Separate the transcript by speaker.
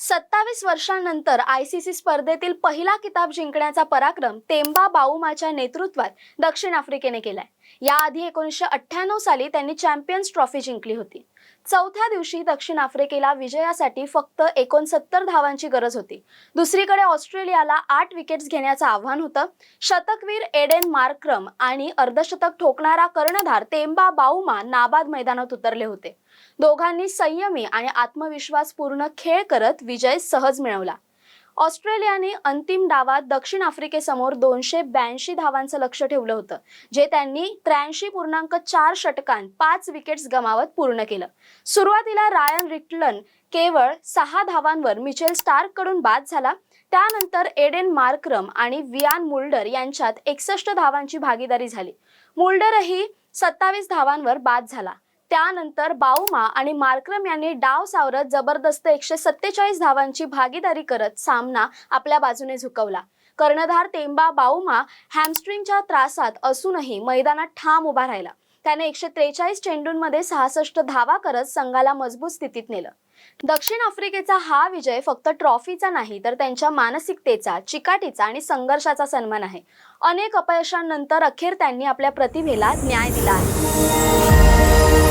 Speaker 1: सत्तावीस वर्षांनंतर I C C स्पर्धेतील पहिला किताब जिंकण्याचा पराक्रम तेंबा बाऊमाच्या नेतृत्वात दक्षिण आफ्रिकेने केलाय. याआधी एकोणीसशे अठ्ठ्याण्णव साली त्यांनी चॅम्पियन्स ट्रॉफी जिंकली होती. चौथ्या दिवशी दक्षिण आफ्रिकेला विजयासाठी फक्त एकोणसत्तर धावांची गरज होती. दुसरीकडे ऑस्ट्रेलियाला आठ विकेट्स घेण्याचं आव्हान होतं. शतकवीर एडेन मार्क्रम आणि अर्धशतक ठोकणारा कर्णधार तेंबा बाऊमा नाबाद मैदानात उतरले होते. दोघांनी संयमी आणि आत्मविश्वासपूर्ण खेळ करत विजय सहज मिळवला. ऑस्ट्रेलियाने अंतिम डावात दक्षिण आफ्रिकेसमोर दोनशे ब्याऐंशी धावांचं लक्ष ठेवलं होतं जे त्यांनी त्र्याऐंशी पूर्णांक चार षटकांत पाच विकेट्स गमावत पूर्ण केलं. सुरुवातीला रायन रिक्टलन केवळ सहा धावांवर मिचेल स्टार्ककडून बाद झाला त्यानंतर एडेन मार्क्रम आणि वियान मुल्डर यांच्यात एकसष्ट धावांची भागीदारी झाली. मुल्डरही सत्तावीस धावांवर बाद झाला. त्यानंतर बाऊमा आणि मार्क्रम यांनी डाव सावरत जबरदस्त एकशे सत्तेचाळीस धावांची भागीदारी करत सामना आपल्या बाजूने झुकवला. कर्णधार तेंबा बाऊमा हॅमस्ट्रिंगच्या त्रासात असूनही मैदानात ठाम उभा राहिला. त्याने एकशे त्रेचाळीस चेंडूंमध्ये सहासष्ट धावा करत संघाला मजबूत स्थितीत नेलं. दक्षिण आफ्रिकेचा हा विजय फक्त ट्रॉफीचा नाही तर त्यांच्या मानसिकतेचा चिकाटीचा आणि संघर्षाचा सन्मान आहे. अनेक अपयशांनंतर अखेर त्यांनी आपल्या प्रतिभेला न्याय दिला आहे.